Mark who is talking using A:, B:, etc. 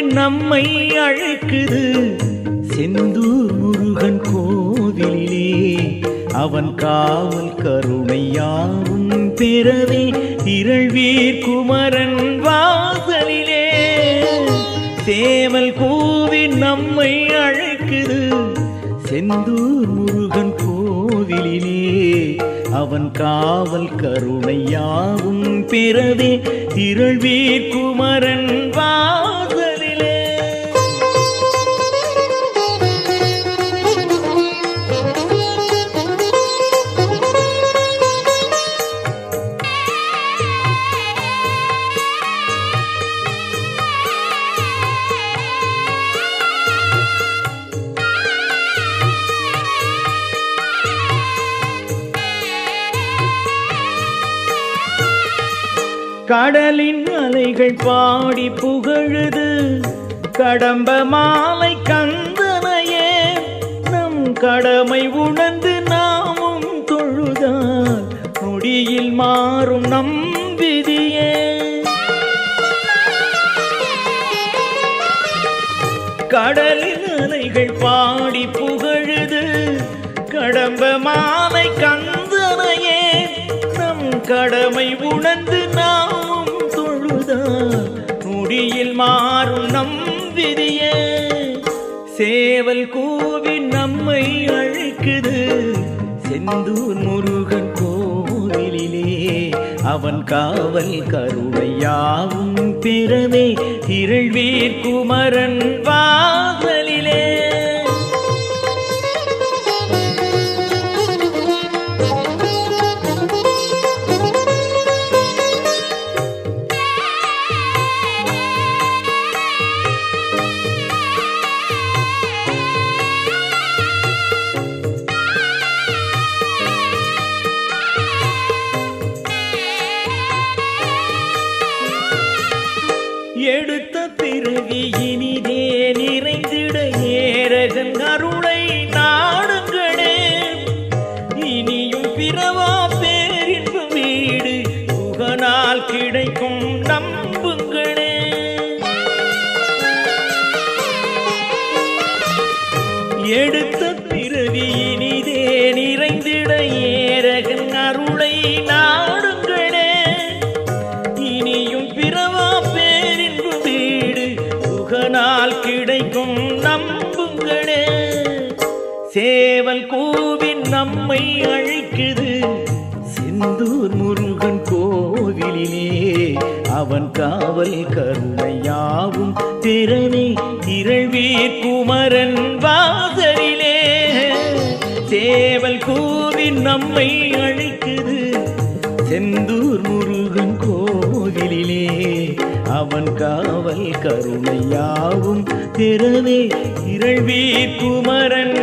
A: நம்மை அழைக்குது. செந்தூர் முருகன் கோவிலே அவன் காவல் கருணையாவும் பெறவே திரள்வீர் குமரன் வாசலிலே. சேவல் கூவி நம்மை அழைக்குது. செந்தூர் முருகன் கோவிலிலே அவன் காவல் கருணையாவும் பிறவே திரள்வீர் குமரன் வா கடலின் அலைகள் பாடி புகழுது. கடம்ப மாலை கந்தனையே நம் கடமை உணர்ந்து நாமும் தொழுதால் முடியில் மாறும் நம் விதியே. கடலின் அலைகள் பாடி புகழுது. கடம்ப மாலை கந்தனையே நம் கடமை உணர்ந்து மாறும் நம் விதியே. சேவல் கூவி நம்மை அழைக்குது. செந்தூர் முருகன் கோவிலிலே அவன் காவல் கருணையாவும் பிறவே. திரள்வீர் குமரன் வா எடுத்த பிறவி இனிதே நிறைந்திட ஏரகன் அருளை நாடுங்களே. இனியும் பிறவா பேரின்பு வீடு புகனால் கிடைக்கும் நம்புங்களே. சேவல் கூவின் நம்மை அழைக்குது செந்தூர் முருகன் கோவிலிலே. அவன் காவல் கருணையாவும் திறனே திரள்வீர் குமரன் நம்மை அழைக்குது. செந்தூர் முருகன் கோவிலிலே. அவன் காவல் கருணையாவும் திறவே. இரள்வி குமரன்